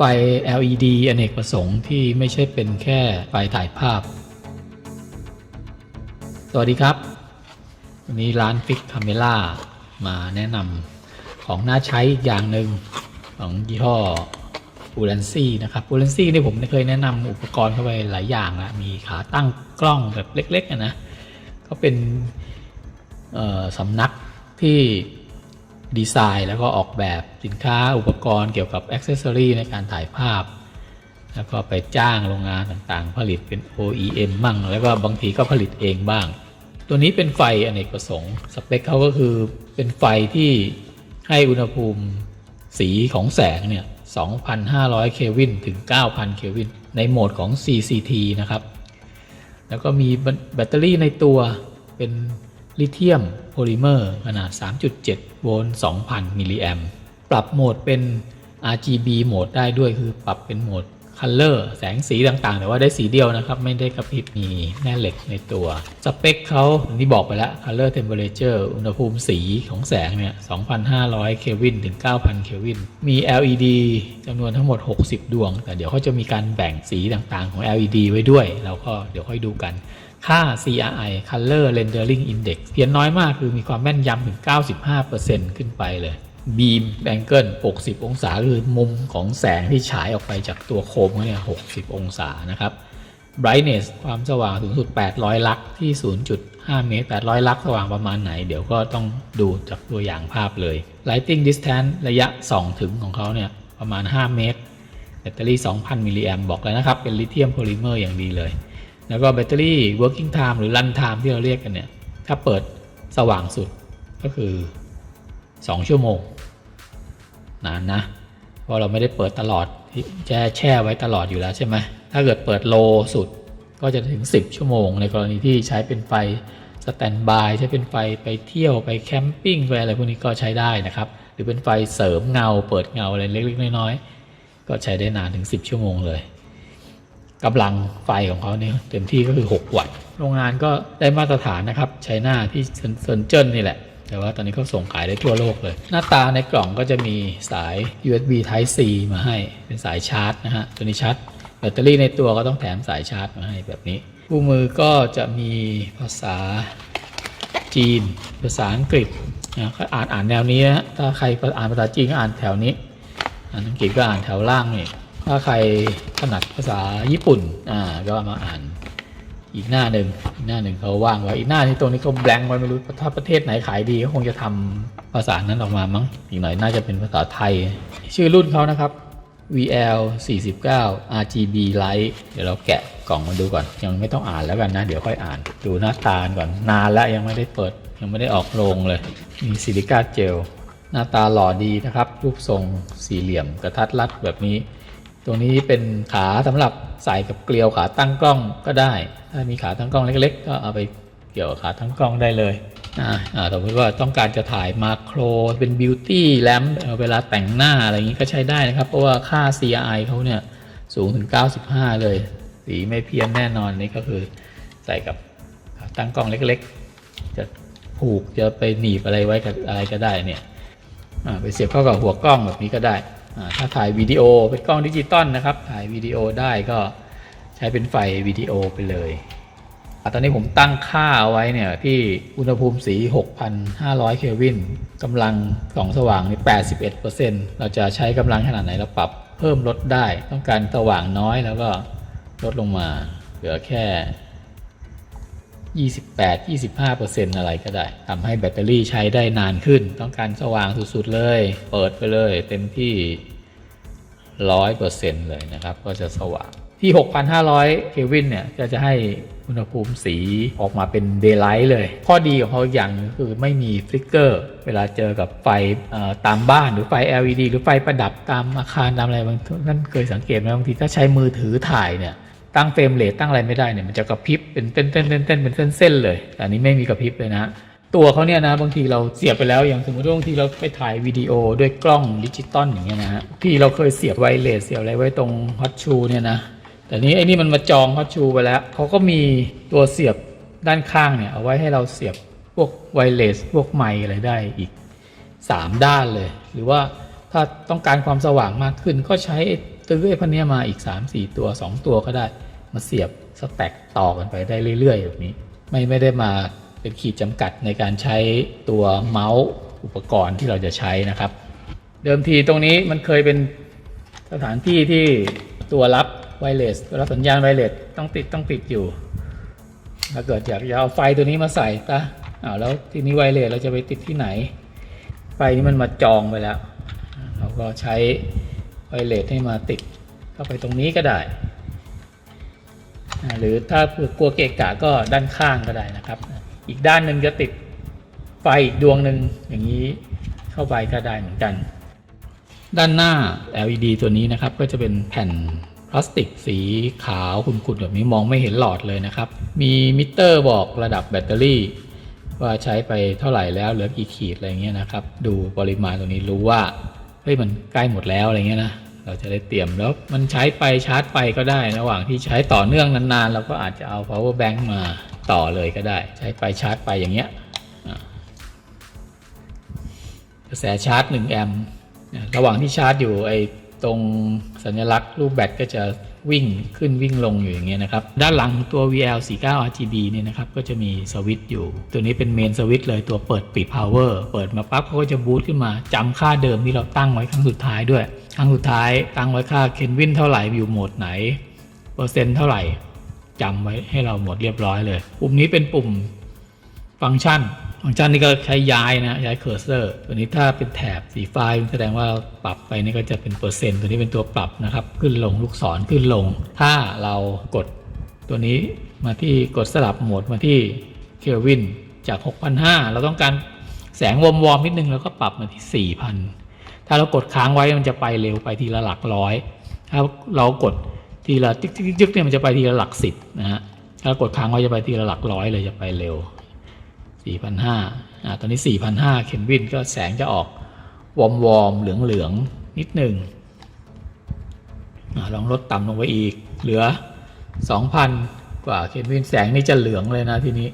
ไฟ LED อเนกประสงค์ที่ไม่ใช่เป็นแค่ไฟถ่ายภาพ สวัสดีครับ วันนี้ร้านฟิกคาเมล่ามาแนะนำของน่าใช้อีกอย่างหนึ่งของยี่ห้ออูแลนซี่นะครับอูแลนซี่นี่ผมเคยแนะนำอุปกรณ์เข้าไปหลายอย่างละมีขาตั้งกล้องแบบเล็กๆอะนะก็เป็นสำนักที่ ดีไซน์ แล้วก็ออกแบบสินค้าอุปกรณ์เกี่ยวกับอ็อกเซสซอรีในการถ่ายภาพ แล้วก็ไปจ้างโรงงานต่างๆ ผลิตเป็น OEM บ้างแล้วก็บางทีก็ผลิตเองบ้าง ตัวนี้เป็นไฟอเนกประสงค์ สเปคเขาก็คือเป็นไฟที่ให้อุณหภูมิสีของแสงเนี่ย 2,500 เควินถึง 9,000 เควิน ในโหมดของ CCT นะครับ แล้วก็มีแบตเตอรี่ในตัวเป็น ลิเธียมโพลิเมอร์ขนาด 3.7 โวลต์ 2,000 มิลลิแอมปรับโหมดเป็น RGB โหมดได้ด้วยคือปรับเป็นโหมด Color แสงสีต่างๆ แต่ว่าได้สีเดียวนะครับ ไม่ได้กระพริบมีแม่เหล็กในตัว สเปคเขาอันนี้บอกไปแล้ว Color Temperature อุณหภูมิสีของแสงเนี่ย 2,500 เควินถึง 9,000 เควิน มี LED จำนวนทั้งหมด 60 ดวง แต่เดี๋ยวเขาจะมีการแบ่งสีต่างๆ ของ LED ไว้ด้วย เราก็เดี๋ยวค่อยดูกัน ค่า CRI Color Rendering Index เพียนน้อยมากคือมีความแม่นยำถึง 95%ขึ้นไปเลย Beam Angle 60 องศาคือมุมของแสงที่ฉายออกไปจากตัวโคมเนี่ย 60 องศานะครับ Brightness ความสว่างสูงสุด 800 ลักที่ 0.5 เมตร 800 ลักสว่างประมาณไหน เดี๋ยวก็ต้องดูจากตัวอย่างภาพเลย Lighting Distance ระยะส่องถึงของเขาเนี่ยประมาณ 5 เมตร แบตเตอรี่ 2,000 มิลลิแอมบอกเลยนะครับ เป็นลิเธียมโพลิเมอร์อย่างดีเลย แล้วก็แบตเตอรี่ working time หรือ run time ที่เราเรียกกันเนี่ย ถ้าเปิดสว่างสุดก็คือ 2 ชั่วโมงนานนะเพราะเราไม่ได้เปิดตลอดแช่แช่ไว้ตลอดอยู่แล้วใช่ไหมถ้าเกิดเปิดโลสุดก็จะถึง 10 ชั่วโมง ในกรณีที่ใช้เป็นไฟสแตนบายใช้เป็นไฟไปเที่ยวไปแคมปิ้งไปอะไรพวกนี้ก็ใช้ได้นะครับ หรือเป็นไฟเสริมเงา เปิดเงาอะไรเล็กๆน้อยๆก็ใช้ได้นานถึง 10 ชั่วโมงเลย กำลังไฟของเขาเนี่ยเต็มที่ก็คือ 6 วัตต์ โรงงานก็ได้มาตรฐานนะครับใช้หน้าที่เซินเจิ้นนี่แหละ แต่ว่าตอนนี้เขาส่งขายได้ทั่วโลกเลย หน้าตาในกล่องก็จะมีสาย USB Type C มาให้เป็นสายชาร์จนะฮะ ตัวนี้ชาร์จแบตเตอรี่ในตัวก็ต้องแถมสายชาร์จมาให้แบบนี้ คู่มือก็จะมีภาษาจีน ภาษาอังกฤษนะก็อ่านอ่านแนวนี้นะถ้าใครอ่านภาษาจีนก็อ่านแถวนี้ อ่านอังกฤษก็อ่านแถวล่างนี่ ถ้าใครถนัดภาษาญี่ปุ่น อ่า ก็มาอ่านอีกหน้าหนึ่งอีกหน้าหนึ่งเขาว่างไว้อีกหน้านี้ตรงนี้เขาแบงค์ไว้ไม่รู้ถ้าประเทศไหนขายดีก็คงจะทำภาษานั้นออกมามั้งอีกหน่อยน่าจะเป็นภาษาไทย ชื่อรุ่นเขานะครับ VL 49 RGB Light เดี๋ยวเราแกะกล่องมาดูก่อน ยังไม่ต้องอ่านแล้วกันนะ เดี๋ยวค่อยอ่าน ดูหน้าตาก่อน นานแล้วยังไม่ได้เปิด ยังไม่ได้ออกโรงเลย มีซิลิก้าเจล หน้าตาหล่อดีนะครับ รูปทรงสี่เหลี่ยมกระทัดรัดแบบนี้ ตรงนี้เป็นขาสำหรับใส่กับเกลียวขาตั้งกล้องก็ได้ ถ้ามีขาตั้งกล้องเล็ก ๆ ก็เอาไปเกี่ยวกับขาตั้งกล้องได้เลยอ่าอ่าสมมติว่าต้องการจะถ่ายมาโครเป็นบิวตี้แลมเวลาแต่งหน้าอะไรอย่างนี้ก็ใช้ได้นะครับ เพราะว่าค่า CRI เขาเนี่ยสูงถึง 95 เลย สีไม่เพี้ยนแน่นอนนี่ก็คือใส่กับขาตั้งกล้องเล็กๆ จะผูกจะไปหนีบอะไรไว้กับอะไรก็ได้เนี่ยอ่าไปเสียบเข้ากับหัวกล้องแบบนี้ก็ได้อ่า ถ้าถ่ายวิดีโอเป็นกล้องดิจิตอลนะครับ ถ่ายวิดีโอได้ก็ใช้เป็นไฟวิดีโอไปเลยอตอนนี้ผมตั้งค่าเอาไว้เนี่ยที่อุณหภูมิสี 6,500 เคลวินกำลังส่องสว่างนี่81%เราจะใช้กำลังขนาดไหนเราปรับเพิ่มลดได้ ต้องการสว่างน้อยแล้วก็ลดลงมา เหลือแค่ 28 25อะไรก็ได้ทำให้แบตเตอรี่ใช้ได้นานขึ้น ต้องการสว่างสุดๆเลย เปิดไปเลยเต็มที่ 100%เลยนะครับ ก็จะสว่างที่ 6,500 เควินเนี่ยจะจะให้อุณหภูมิสีออกมาเป็นเดย์ไลท์เลย ข้อดีของเขาอย่างคือไม่มีฟลิกเกอร์ เวลาเจอกับไฟตามบ้านหรือไฟ LED หรือไฟประดับตามอาคารตามอะไรบางท่านเคยสังเกตไหมบางทีถ้าใช้มือถือถ่ายเนี่ย ตั้งเฟรมเรทตั้งอะไรไม่ได้เนี่ยมันจะกระพริบเป็นเต้นเต้นเต้นเต้นเป็นเส้นๆเลยแต่อันนี้ไม่มีกระพริบเลยนะตัวเขาเนี่ยนะบางทีเราเสียบไปแล้วอย่างสมมติว่าบางทีเราไปถ่ายวิดีโอด้วยกล้องดิจิตอลอย่างเงี้ยนะฮะที่เราเคยเสียบไวเลสเสียบอะไรไว้ตรงฮอตชูเนี่ยนะแต่นี้ไอ้นี่มันมาจองฮอตชูไปแล้วเขาก็มีตัวเสียบด้านข้างเนี่ยเอาไว้ให้เราเสียบพวกไวเลสพวกไมค์อะไรได้อีก 3 ด้านเลย หรือว่าถ้าต้องการความสว่างมากขึ้นก็ใช้ ตื้อไอ้พันนี้มาอีก 3 4 ตัว 2 ตัวก็ได้ มาเสียบสแต็กต่อกันไปได้เรื่อยๆแบบนี้ ไม่ไม่ได้มาเป็นขีดจำกัดในการใช้ตัวเมาส์อุปกรณ์ที่เราจะใช้นะครับ เดิมทีตรงนี้มันเคยเป็นสถานที่ที่ตัวรับไวเลสรับสัญญาณไวเลสต้องติดต้องติดอยู่ ถ้าเกิดอยากจะเอาไฟตัวนี้มาใส่ตะอ้าวแล้วทีนี้ไวเลสเราจะไปติดที่ไหน ไฟนี้มันมาจองไปแล้ว เราก็ใช้ ไวเลสให้มาติดเข้าไปตรงนี้ก็ได้ หรือถ้ากลัวเกะกะก็ด้านข้างก็ได้นะครับ อีกด้านหนึ่งจะติดไฟอีกดวงหนึ่งอย่างนี้เข้าไปก็ได้เหมือนกัน ด้านหน้า LED ตัวนี้นะครับก็จะเป็นแผ่นพลาสติกสีขาวขุ่นๆแบบนี้มองไม่เห็นหลอดเลยนะครับ มีมิเตอร์บอกระดับแบตเตอรี่ว่าใช้ไปเท่าไหร่แล้วเหลือกี่ขีดอะไรเงี้ยนะครับ ดูปริมาณตรงนี้รู้ว่า ฮ้ยมันใกล้หมดแล้วอะไรเงี้ยนะเราจะได้เตรียมแล้วมันใช้ไปชาร์จไปก็ได้ระหว่างที่ใช้ต่อเนื่องนานๆ เราก็อาจจะเอา power bank มาต่อเลยก็ได้ ใช้ไปชาร์จไปอย่างเงี้ยกระแสชาร์จ 1 แอมป์ระหว่างที่ชาร์จอยู่ไอ ตรงสัญลักษณ์รูปแบตก็จะวิ่งขึ้นวิ่งลงอยู่อย่างเงี้ยนะครับ ด้านหลังตัว VL49 RGB เนี่ยนะครับ ก็จะมีสวิตช์อยู่ ตัวนี้เป็นเมนสวิตช์เลยตัวเปิดปิด power เปิดมาปั๊บเขาก็จะบูตขึ้นมาจำค่าเดิมที่เราตั้งไว้ครั้งสุดท้ายด้วย ครั้งสุดท้ายตั้งไว้ค่าเคนวินเท่าไหร่อยู่โหมดไหน เปอร์เซ็นต์เท่าไหร่จำไว้ให้เราหมดเรียบร้อยเลย ปุ่มนี้เป็นปุ่มฟังก์ชัน ฟังก์ชันนี้ก็ใช้ย้ายนะย้ายเคอร์เซอร์ตัวนี้ถ้าเป็นแถบสีฟ้าแสดงว่าปรับไปนี่ก็จะเป็นเปอร์เซ็นต์ตัวนี้เป็นตัวปรับนะครับ ขึ้นลงลูกศรขึ้นลง ถ้าเรากดตัวนี้มาที่กดสลับโหมดมาที่เคลวินจาก 6,500 เราต้องการแสงวอมวอมนิดนึงเราก็ปรับมาที่ 4,000 ถ้าเรากดค้างไว้มันจะไปเร็วไปทีละหลักร้อย ถ้าเรากดทีละจิ๊กจิ๊กจิ๊กเนี่ยมันจะไปทีละหลักสิบนะฮะถ้ากดค้างไว้จะไปทีละหลักร้อยเลยจะไปเร็ว 4,500อ่าตอนนี้ 4,500เคนวินก็แสงจะออกวอมวอมเหลืองเหลืองนิดหนึ่งอลองลดต่ำลงไปอีก เหลือ 2,000 กว่าเคนวินแสงนี่จะเหลืองเลยนะทีนี้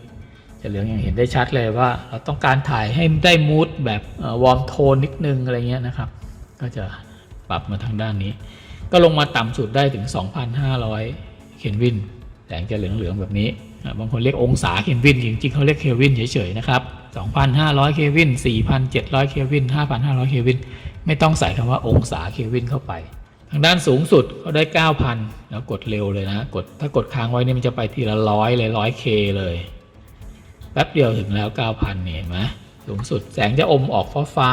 จะเหลืองอย่างเห็นได้ชัดเลยว่า เราต้องการถ่ายให้ได้มูดแบบวอมโทนนิดนึงอะไรเงี้ยนะครับ ก็จะปรับมาทางด้านนี้ ก็ลงมาต่ำสุดได้ถึง 2,500เคนวินแสงจะเหลืองๆแบบนี้ บางคนเรียกองศาเคลวินจริงๆเขาเรียกเคลวินเฉยๆนะครับ 2,500 เคลวิน 4,700 เคลวิน 5,500 เคลวิน ไม่ต้องใส่คำว่าองศาเคลวินเข้าไป ทางด้านสูงสุดเขาได้ 9,000 แล้วกดเร็วเลยนะกดถ้ากดค้างไว้นี่มันจะไปทีละร้อยเลยร้อยเคเลย แป๊บเดียวถึงแล้ว 9,000เนี่ยเห็นไหมสูงสุดแสงจะอมออกฟ้าฟ้า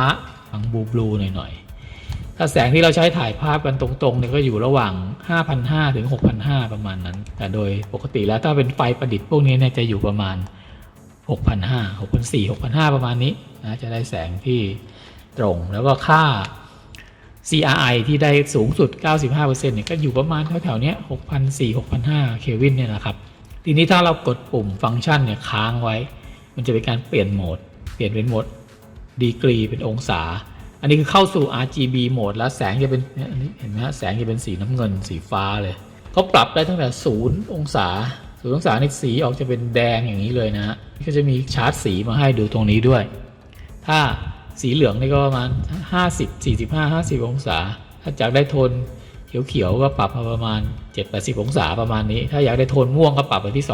ทางบลูบลูหน่อยๆ ถ้าแสงที่เราใช้ถ่ายภาพกันตรงๆเนี่ยก็อยู่ระหว่าง 5,500 ถึง 6,500 ประมาณนั้น แต่โดยปกติแล้วถ้าเป็นไฟประดิษฐ์พวกนี้เนี่ยจะอยู่ประมาณ 6,500 6,400 6,500 ประมาณนี้นะจะได้แสงที่ตรงแล้วก็ค่า CRI ที่ได้สูงสุด 95%เนี่ยก็อยู่ประมาณแถวๆเนี้ย6,400 6,500 เควินเนี่ยนะครับ ทีนี้ถ้าเรากดปุ่มฟังก์ชันเนี่ยค้างไว้ มันจะเป็นการเปลี่ยนโหมด เปลี่ยนเป็นโหมดดีกรีเป็นองศา อันนี้คือเข้าสู่ RGB โหมดแล้วแสงจะเป็นเนี่เห็นไหมฮะแสงจะเป็นสีน้ำเงินสีฟ้าเลยเขาปรับได้ตั้งแต่ศูนย์องศาศูนย์องศาในสีออกจะเป็นแดงอย่างนี้เลยนะฮะก็จะมีชาร์ตสีมาให้ดูตรงนี้ด้วย ถ้าสีเหลืองนี่ก็ประมาณ50 45 50 องศา ถ้าอยากได้โทนเขียวๆก็ปรับมาประมาณ 7-80 องศาประมาณนี้ ถ้าอยากได้โทนม่วงก็ปรับไปที่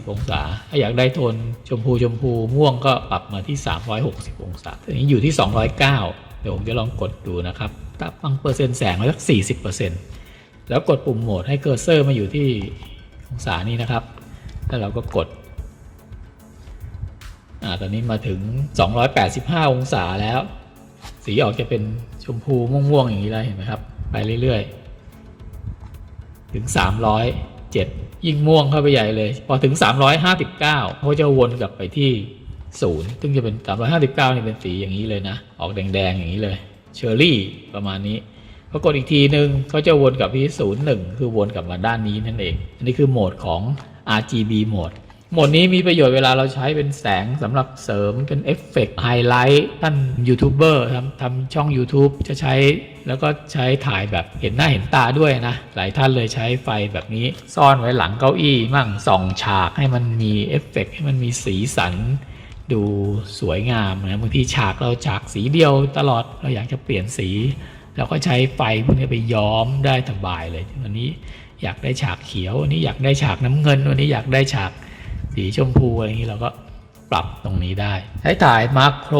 240 องศา ถ้าอยากได้โทนชมพูชมพูม่วงก็ปรับมาที่ 360 องศาทีนี้อยู่ที่ 209 เดี๋ยวผมจะลองกดดูนะครับตั้งเปอร์เซ็นต์แสงไว้สัก40%แล้วกดปุ่มโหมดให้เคอร์เซอร์มาอยู่ที่องศานี้นะครับ แล้วเราก็กดอ่าตอนนี้มาถึง 285 องศาแล้ว สีออกจะเป็นชมพูม่วงๆอย่างนี้เลยเห็นไหมครับ ไปเรื่อยๆ ถึง 307 ยิ่งม่วงเข้าไปใหญ่เลย พอถึง 359เขาจะวนกลับไปที่ ศูนย์ซึ่งจะเป็น 359นี่เป็นสีอย่างนี้เลยนะ ออกแดงๆอย่างนี้เลยเชอร์รี่ประมาณนี้พอกดอีกทีหนึ่งเขาจะวนกลับที่ศูนย์หนึ่งคือวนกลับมาด้านนี้นั่นเอง อันนี้คือโหมดของ RGB โหมดโหมดนี้มีประโยชน์เวลาเราใช้เป็นแสงสำหรับเสริมเป็นเอฟเฟกต์ไฮไลท์ท่านยูทูบเบอร์ทำทำช่อง YouTube จะใช้แล้วก็ใช้ถ่ายแบบเห็นหน้าเห็นตาด้วยนะ หลายท่านเลยใช้ไฟแบบนี้ ซ่อนไว้หลังเก้าอี้มั่งส่องฉากให้มันมีเอฟเฟกต์ให้มันมีสีสัน ดูสวยงามนะบางทีฉากเราฉากสีเดียวตลอดเราอยากจะเปลี่ยนสี เราก็ใช้ไฟพวกนี้ไปย้อมได้สบายเลยวันนี้อยากได้ฉากเขียววันนี้อยากได้ฉากน้ำเงินวันนี้อยากได้ฉากสีชมพูอะไรอย่างนี้เราก็ปรับตรงนี้ได้ ใช้ถ่ายมาโคร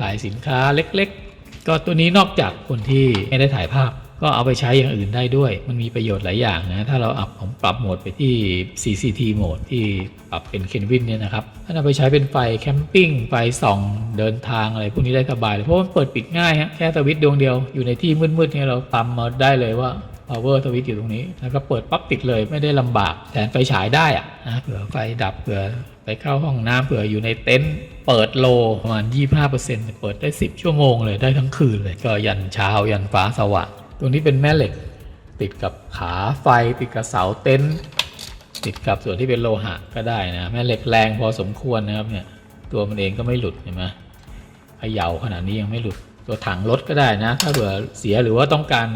ถ่ายสินค้าเล็ก ๆ ก็ตัวนี้นอกจากคนที่ไม่ได้ถ่ายภาพ ก็เอาไปใช้อย่างอื่นได้ด้วย มันมีประโยชน์หลายอย่างนะ ถ้าเราอัพผมปรับโหมดไปที่ CCT โหมดที่ปรับเป็นเคนวินเนี่ยนะครับ ถ้าเราไปใช้เป็นไฟแคมปิ้ง ไฟส่องเดินทางอะไรพวกนี้ได้สบายเลย เพราะมันเปิดปิดง่ายฮะ แค่สวิตช์ดวงเดียว อยู่ในที่มืดๆเนี่ยเราตำมาได้เลยว่า power สวิตช์อยู่ตรงนี้ แล้วก็เปิดปั๊บติดเลยไม่ได้ลำบาก แทนไฟฉายได้อะนะเผื่อไฟดับเผื่อไปเข้าห้องน้ำเผื่ออยู่ในเต็นท์เปิดโลประมาณ 25%เปิดได้ 10 ชั่วโมงเลยได้ทั้งคืนเลย ก็ยันเช้ายันฟ้าสว่าง ตรงนี้เป็นแม่เหล็ก ติดกับขาไฟ ติดกับเสาเต็นท์ติดกับส่วนที่เป็นโลหะก็ได้นะแม่เหล็กแรงพอสมควรนะครับเนี่ยตัวมันเองก็ไม่หลุดเห็นไหมเขย่าขนาดนี้ยังไม่หลุดตัวถังรถก็ได้นะ ถ้าเผื่อเสียหรือว่าต้องการ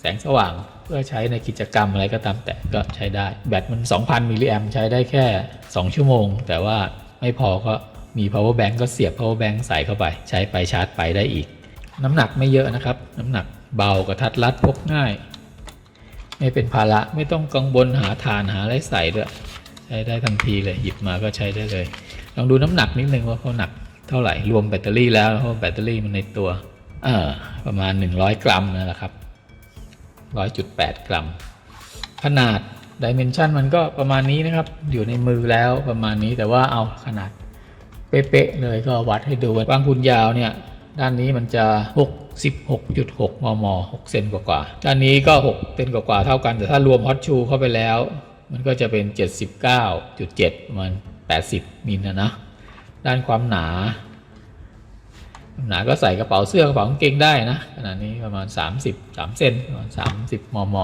แสงสว่างเพื่อใช้ในกิจกรรมอะไรก็ตามแต่ก็ใช้ได้ แบตมัน 2,000 มิลลิแอมใช้ได้แค่ 2 ชั่วโมง แต่ว่าไม่พอก็มี power bank ก็เสียบ power bank ใส่เข้าไป ใช้ไปชาร์จไปได้อีก น้ำหนักไม่เยอะนะครับ น้ำหนัก เบากระทัดรัดพกง่าย ไม่เป็นภาระไม่ต้องกังวลหาฐานหาอะไรใส่ด้วยใช้ได้ทันทีเลยหยิบมาก็ใช้ได้เลย ลองดูน้ำหนักนิดนึงว่าเขาหนักเท่าไหร่รวมแบตเตอรี่แล้วเพราะแบตเตอรี่มันในตัวเออประมาณ 100 กรัมนั่นแหละครับ 100.8 กรัม ขนาดดิเมนชันมันก็ประมาณนี้นะครับ อยู่ในมือแล้วประมาณนี้แต่ว่าเอาขนาดเป๊ะๆเลยก็วัดให้ดูบางคุณยาวเนี่ย ด้านนี้มันจะ 66.6 มม 6 เซนกว่าๆด้านนี้ก็ 6 เซนกว่าๆเท่ากัน แต่ถ้ารวมฮอตชูเข้าไปแล้ว มันก็จะเป็น 79.7 ประมาณ 80 มิลนะนะ ด้านความหนา หนาก็ใส่กระเป๋าเสื้อกระเป๋ากางเกงได้นะขนาดนี้ประมาณ 30 3 เซนประมาณ 30 มม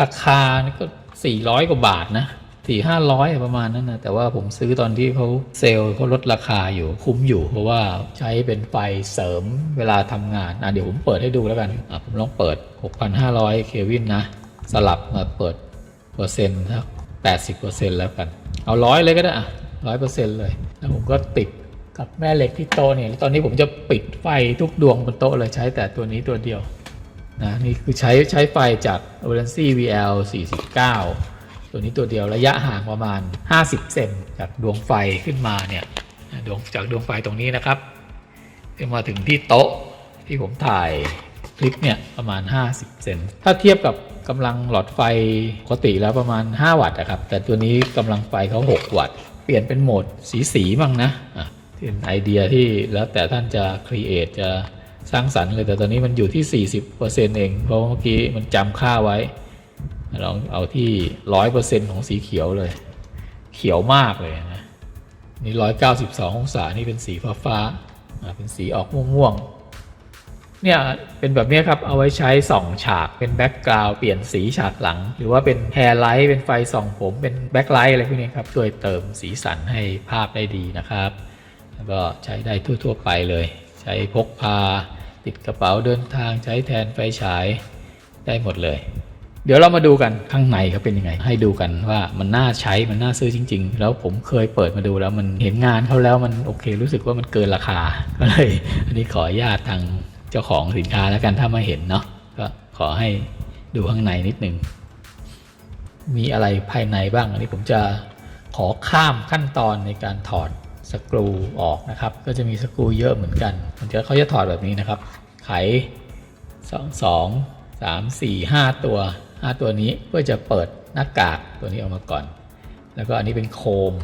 ราคานี่ก็ 400 กว่าบาทนะ สี่ห้าร้อยประมาณนั้นนะแต่ว่าผมซื้อตอนที่เขาเซลล์เขาลดราคาอยู่คุ้มอยู่ เพราะว่าใช้เป็นไฟเสริมเวลาทำงานอะเดี๋ยวผมเปิดให้ดูแล้วกันอะผมลองเปิด 6,500 เควินนะ สลับมาเปิดเปอร์เซ็นต์สัก80เปอร์เซ็นต์แล้วกัน เอาร้อยเลยก็ได้อะร้อยเปอร์เซ็นต์เลย แล้วผมก็ติดกับแม่เหล็กที่โตเนี่ยตอนนี้ผมจะปิดไฟทุกดวงบนโต๊ะเลยใช้แต่ตัวนี้ตัวเดียวนะนี่คือใช้ใช้ไฟจาก o r a n c y VL 49 ตัวนี้ตัวเดียวระยะห่างประมาณ 50 เซนจากดวงไฟขึ้นมาเนี่ยดวงจากดวงไฟตรงนี้นะครับขึ้นมาถึงที่โต๊ะที่ผมถ่ายคลิปเนี่ยประมาณ 50 เซนถ้าเทียบกับกำลังหลอดไฟปกติแล้วประมาณ 5 วัตต์นะครับ แต่ตัวนี้กำลังไฟเขา 6 วัตต์ เปลี่ยนเป็นโหมดสีสีบ้างนะะเป็นไอเดียที่แล้วแต่ท่านจะครีเอทจะสร้างสรรค์เลยแต่ตอนนี้มันอยู่ที่ 40%เอง เพราะเมื่อกี้มันจำค่าไว้ ลองเอาที่100%ของสีเขียวเลย เขียวมากเลยนะ นี่192ององศา นี่เป็นสีฟ้าฟ้าเป็นสีออกม่วงๆ เนี่ย เป็นแบบนี้ครับ เอาไว้ใช้ส่องฉาก เป็นแบ็กกราวด์เปลี่ยนสีฉากหลัง หรือว่าเป็นแฮร์ไลท์ เป็นไฟส่องผม เป็นแบ็คไลท์อะไรพวกนี้ครับ ช่วยเติมสีสันให้ภาพได้ดีนะครับ แล้วก็ใช้ได้ทั่วๆไปเลย ใช้พกพา ติดกระเป๋าเดินทาง ใช้แทนไฟฉาย ได้หมดเลย เดี๋ยวเรามาดูกันข้างในเขาเป็นยังไง ให้ดูกันว่ามันน่าใช้มันน่าซื้อจริง ๆ แล้วผมเคยเปิดมาดูแล้วมันเห็นงานเขาแล้วมันโอเค รู้สึกว่ามันเกินราคาก็เลยอันนี้ขออนุญาตทางเจ้าของสินค้าแล้วกันถ้ามาเห็นเนาะก็ขอให้ดูข้างในนิดนึงมีอะไรภายในบ้าง อันนี้ผมจะขอข้ามขั้นตอนในการถอดสกรูออกนะครับ ก็จะมีสกรูเยอะเหมือนกัน มันจะเขาจะถอดแบบนี้นะครับ ไขสองสองสามสี่ห้าตัว ตัวนี้เพื่อจะเปิดหน้ากากตัวนี้ออกมาก่อน แล้วก็อันนี้เป็นโคม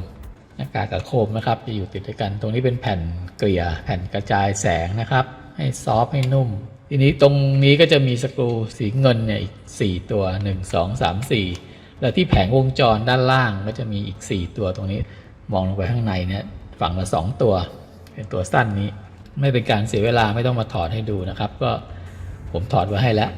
หน้ากากกับโคมนะครับจะอยู่ติดด้วยกัน ตรงนี้เป็นแผ่นเกลี่ยแผ่นกระจายแสงนะครับ ให้ซอฟให้นุ่ม ทีนี้ตรงนี้ก็จะมีสกรูสีเงินเนี่ยอีก 4 ตัว 1 2 3 4 แล้วที่แผงวงจรด้านล่างก็จะมีอีก 4 ตัวตรงนี้มองลงไปข้างในเนี่ยฝั่งละ2 ตัว เป็นตัวสั้นนี้ ไม่เป็นการเสียเวลาไม่ต้องมาถอดให้ดูนะครับ ก็ผมถอดไว้ให้แล้ว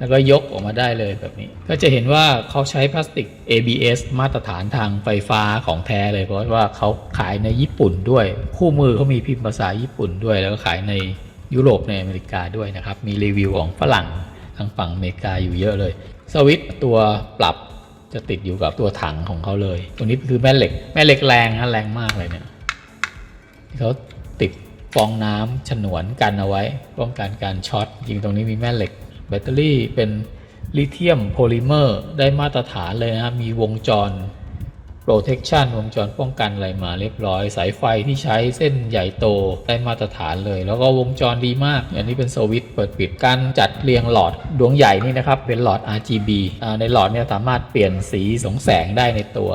แล้วก็ยกออกมาได้เลยแบบนี้ ก็จะเห็นว่าเขาใช้พลาสติก ABS มาตรฐานทางไฟฟ้าของแท้เลยเพราะว่าเขาขายในญี่ปุ่นด้วย คู่มือเขามีพิมพ์ภาษาญี่ปุ่นด้วย แล้วก็ขายในยุโรปในอเมริกาด้วยนะครับ มีรีวิวของฝรั่งทางฝั่งอเมริกาอยู่เยอะเลย สวิตตัวปรับจะติดอยู่กับตัวถังของเขาเลยตรงนี้คือแม่เหล็ก แม่เหล็กแรงนะแรงมากเลยเนี่ยเขาติดฟองน้ำฉนวนกันเอาไว้ป้องกันการช็อตจริงตรงนี้มีแม่เหล็ก แบตเตอรี่เป็นลิเธียมโพลิเมอร์ได้มาตรฐานเลยนะมีวงจร protection วงจรป้องกันอะไรมาเรียบร้อย สายไฟที่ใช้เส้นใหญ่โตได้มาตรฐานเลย แล้วก็วงจรดีมาก อันนี้เป็นสวิตช์เปิดปิดการจัดเรียงหลอดดวงใหญ่นี่นะครับ เป็นหลอด RGB ในหลอดเนี่ยสามารถเปลี่ยนสีสงแสงได้ในตัว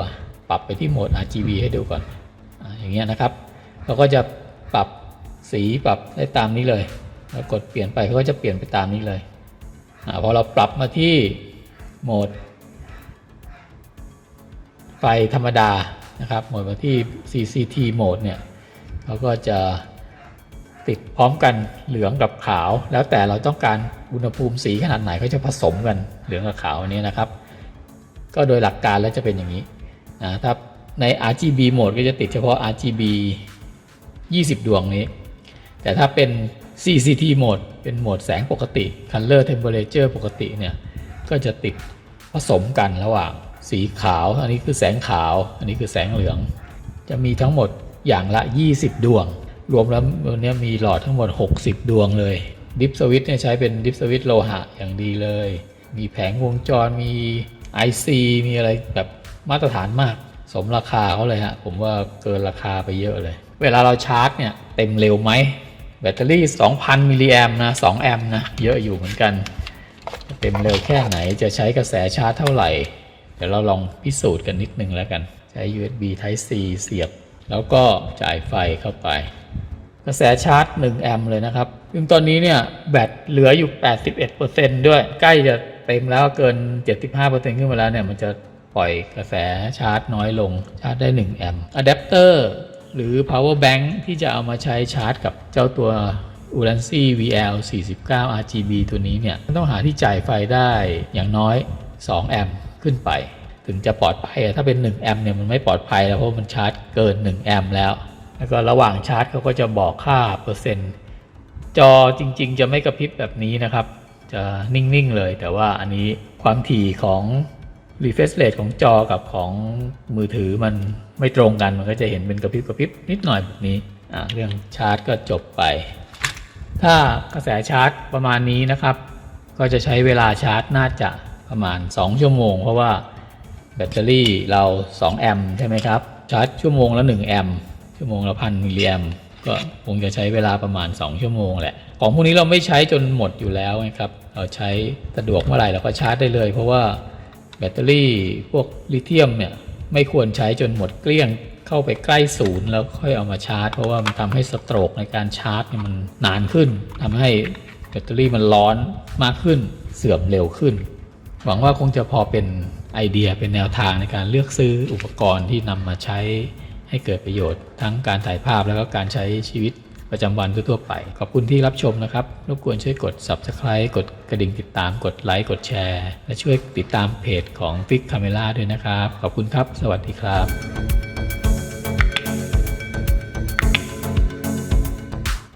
ปรับไปที่โหมด RGB ให้ดูก่อนออย่างเงี้ยนะครับเราก็จะปรับสีปรับได้ตามนี้เลยแล้วกดเปลี่ยนไปเขาก็จะเปลี่ยนไปตามนี้เลย พอเราปรับมาที่โหมด ไฟธรรมดานะครับโหมดมาที่ CCT โหมดเนี่ยเขาก็จะติดพร้อมกันเหลืองกับขาว แล้วแต่เราต้องการอุณหภูมิสีขนาดไหนเขาจะผสมกันเหลืองกับขาวอันนี้นะครับ ก็โดยหลักการแล้วจะเป็นอย่างนี้นะถ้าใน RGB โหมดก็จะติดเฉพาะ RGB 20 ดวงนี้ แต่ถ้าเป็น CCT โหมดเป็นโหมดแสงปกติ Color Temperature ปกติเนี่ยก็จะติดผสมกันระหว่างสีขาว อันนี้คือแสงขาว อันนี้คือแสงเหลือง จะมีทั้งหมดอย่างละ 20 ดวง รวมแล้ววันนี้มีหลอดทั้งหมด 60 ดวงเลย ดิฟสวิตเนี่ยใช้เป็นดิฟสวิตโลหะอย่างดีเลย มีแผงวงจรมี IC มีอะไรแบบมาตรฐานมาก สมราคาเขาเลยฮะ ผมว่าเกินราคาไปเยอะเลย เวลาเราชาร์จเนี่ยเต็มเร็วไหม แบตเตอรี่ 2,000 มิลลิแอมนะ 2 แอมป์นะ เยอะอยู่เหมือนกัน เต็มเร็วแค่ไหนจะใช้กระแสชาร์จเท่าไหร่ เดี๋ยวเราลองพิสูจน์กันนิดนึงแล้วกัน ใช้ USB Type C เสียบ แล้วก็จ่ายไฟเข้าไป กระแสชาร์จ 1 แอมป์เลยนะครับซึ่งตอนนี้เนี่ยแบตเหลืออยู่ 81%ด้วย ใกล้จะเต็มแล้วเกิน 75%ขึ้นมาแล้วเนี่ยมันจะปล่อยกระแสชาร์จน้อยลงชาร์จได้ 1 แอมป์อะแดปเตอร์ หรือ power bank ที่จะเอามาใช้ชาร์จกับเจ้าตัว u l a n c y VL 49 RGB ตัวนี้เนี่ยต้องหาที่จ่ายไฟได้อย่างน้อย 2 แอมป์ขึ้นไป ถึงจะปลอดภัย ถ้าเป็น 1 แอมป์เนี่ยมันไม่ปลอดภัยแล้วเพราะมันชาร์จเกิน 1 แอมป์แล้ว แล้วก็ระหว่างชาร์จเขาก็จะบอกค่าเปอร์เซ็นต์ จอจริง ๆ จะไม่กระพริบแบบนี้นะครับ จะนิ่ง ๆ เลย แต่ว่าอันนี้ความถี่ของ refresh rate ของจอกับของมือถือมันไม่ตรงกันมันก็จะเห็นเป็นกระพริบกระพริบนิดหน่อยแบบนี้เรื่องชาร์จก็จบไป ถ้ากระแสชาร์จประมาณนี้นะครับ ก็จะใช้เวลาชาร์จน่าจะประมาณ 2 ชั่วโมง เพราะว่าแบตเตอรี่เรา 2 แอมป์ใช่ไหมครับ ชาร์จชั่วโมงละ 1 แอมป์ชั่วโมงละพันมิลลิแอมป์ก็คงจะใช้เวลาประมาณ 2 ชั่วโมงแหละ ของพวกนี้เราไม่ใช้จนหมดอยู่แล้วนะครับ เราใช้สะดวกเมื่อไหร่เราก็ชาร์จได้เลย เพราะว่า แบตเตอรี่พวกลิเธียมเนี่ยไม่ควรใช้จนหมดเกลี้ยงเข้าไปใกล้ศูนย์แล้วค่อยเอามาชาร์จ เพราะว่ามันทำให้สโตรกในการชาร์จเนี่ยมันนานขึ้นทำให้แบตเตอรี่มันร้อนมากขึ้นเสื่อมเร็วขึ้น หวังว่าคงจะพอเป็นไอเดียเป็นแนวทางในการเลือกซื้ออุปกรณ์ที่นำมาใช้ให้เกิดประโยชน์ทั้งการถ่ายภาพแล้วก็การใช้ชีวิต ประจำวันทั่วๆไป ขอบคุณที่รับชมนะครับ รบกวนช่วยกด Subscribe กดกระดิ่งติดตาม กดไลค์ กดแชร์ และช่วยติดตามเพจของ Fix Camera ด้วยนะครับ ขอบคุณครับ สวัสดีครับ